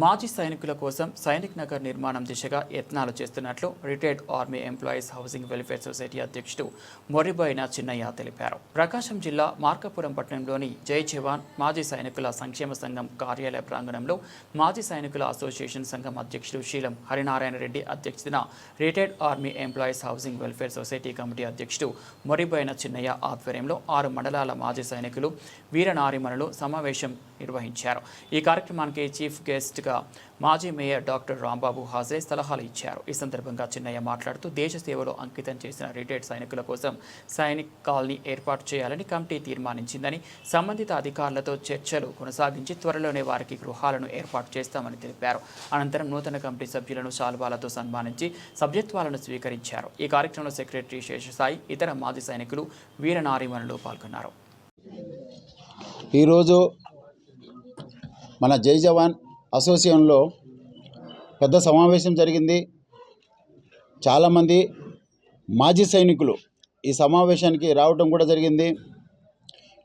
మాజీ సైనికుల కోసం సైనిక్ నగర్ నిర్మాణం దిశగా యత్నాలు చేస్తున్నట్లు retired army employees housing welfare society అధ్యక్షుడు మొర్రిబోయిన చిన్నయ్య తెలిపారు. ప్రకాశం జిల్లా మార్కాపురం పట్టణంలోని జై జవాన్ మాజీ సైనికుల సంక్షేమ సంఘం కార్యాలయ ప్రాంగణంలో మాజీ సైనికుల అసోసియేషన్ సంఘం అధ్యక్షుడు శీలం హరినారాయణ రెడ్డి అధ్యక్షతన retired army employees housing welfare society committee అధ్యక్షుడు మొరిబోయిన చిన్నయ్య ఆధ్వర్యంలో ఆరు మండలాల మాజీ సైనికులు వీరనారిమణులు సమావేశం నిర్వహించారు. ఈ కార్యక్రమానికి చీఫ్ గెస్ట్గా మాజీ మేయర్ డాక్టర్ రాంబాబు హాజరై సలహాలు ఇచ్చారు. ఈ సందర్భంగా చిన్నయ్య మాట్లాడుతూ దేశ సేవలో అంకితం చేసిన రిటైర్డ్ సైనికుల కోసం సైనిక్ కాలనీ ఏర్పాటు చేయాలని కమిటీ తీర్మానించిందని సంబంధిత అధికారులతో చర్చలు కొనసాగించి త్వరలోనే వారికి గృహాలను ఏర్పాటు చేస్తామని తెలిపారు. అనంతరం నూతన కమిటీ సభ్యులను శాల్వాలతో సన్మానించి సభ్యత్వాలను స్వీకరించారు. ఈ కార్యక్రమంలో సెక్రటరీ శేషసాయి ఇతర మాజీ సైనికులు వీర నారీమణులు పాల్గొన్నారు ఈరోజు మన జై జవాన్ అసోసియేషన్లో పెద్ద సమావేశం జరిగింది. చాలామంది మాజీ సైనికులు ఈ సమావేశానికి రావటం కూడా జరిగింది.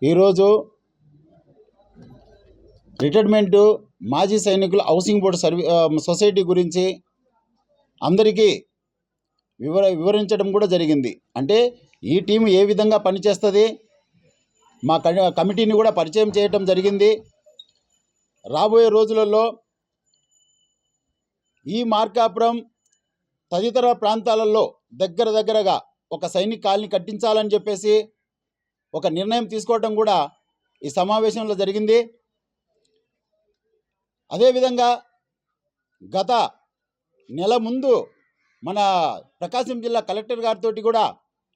ఈరోజు రిటైర్మెంటు మాజీ సైనికుల హౌసింగ్ బోర్డు సర్వీ సొసైటీ గురించి అందరికీ వివర వివరించడం కూడా జరిగింది. అంటే ఈ టీం ఏ విధంగా పనిచేస్తుంది? మా కమిటీని కూడా పరిచయం చేయటం జరిగింది. రాబోయే రోజులలో ఈ మార్కాపురం తదితర ప్రాంతాలలో దగ్గర దగ్గరగా ఒక సైనిక కాలనీ కట్టించాలని చెప్పేసి ఒక నిర్ణయం తీసుకోవటం కూడా ఈ సమావేశంలో జరిగింది. అదేవిధంగా గత నెల ముందు మన ప్రకాశం జిల్లా కలెక్టర్ గారితో కూడా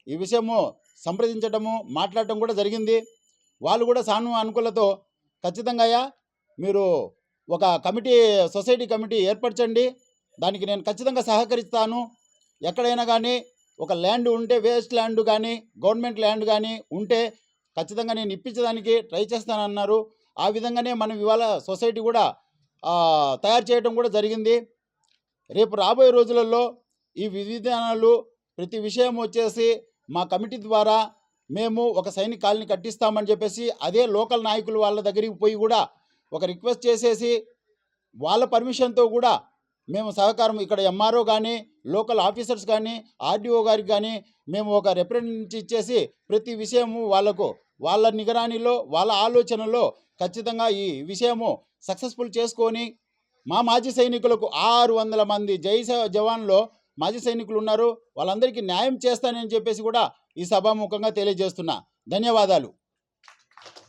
ఈ విషయము సంప్రదించడము మాట్లాడటం కూడా జరిగింది. వాళ్ళు కూడా సాను అనుకూలతో ఖచ్చితంగా అయ్యా మీరు ఒక కమిటీ సొసైటీ కమిటీ ఏర్పరచండి. దానికి నేను ఖచ్చితంగా సహకరిస్తాను. ఎక్కడైనా కానీ ఒక ల్యాండ్ ఉంటే వేస్ట్ ల్యాండ్ కానీ గవర్నమెంట్ ల్యాండ్ కానీ ఉంటే ఖచ్చితంగా నేను ఇప్పించడానికి ట్రై చేస్తానన్నారు. ఆ విధంగానే మనం ఇవాళ సొసైటీ కూడా తయారు చేయడం కూడా జరిగింది. రేపు రాబోయే రోజులలో ఈ విధానాలు ప్రతి విషయం వచ్చేసి మా కమిటీ ద్వారా మేము ఒక సైనిక కాలనీ కట్టిస్తామని చెప్పేసి అదే లోకల్ నాయకులు వాళ్ళ దగ్గరికి పోయి కూడా ఒక రిక్వెస్ట్ చేసేసి వాళ్ళ పర్మిషన్తో కూడా మేము సహకారం ఇక్కడ ఎంఆర్ఓ కానీ లోకల్ ఆఫీసర్స్ కానీ ఆర్డీఓ గారికి కానీ మేము ఒక రిప్రజెంట్ ఇచ్చేసి ప్రతి విషయము వాళ్ళకు వాళ్ళ నిగరానిలో వాళ్ళ ఆలోచనలో ఖచ్చితంగా ఈ విషయము సక్సెస్ఫుల్ చేసుకొని మా మాజీ సైనికులకు ఆరు వందల మంది జై జవాన్లో మాజీ సైనికులు ఉన్నారు. వాళ్ళందరికీ న్యాయం చేస్తానని చెప్పేసి కూడా ఈ సభాముఖంగా తెలియజేస్తున్నా. ధన్యవాదాలు.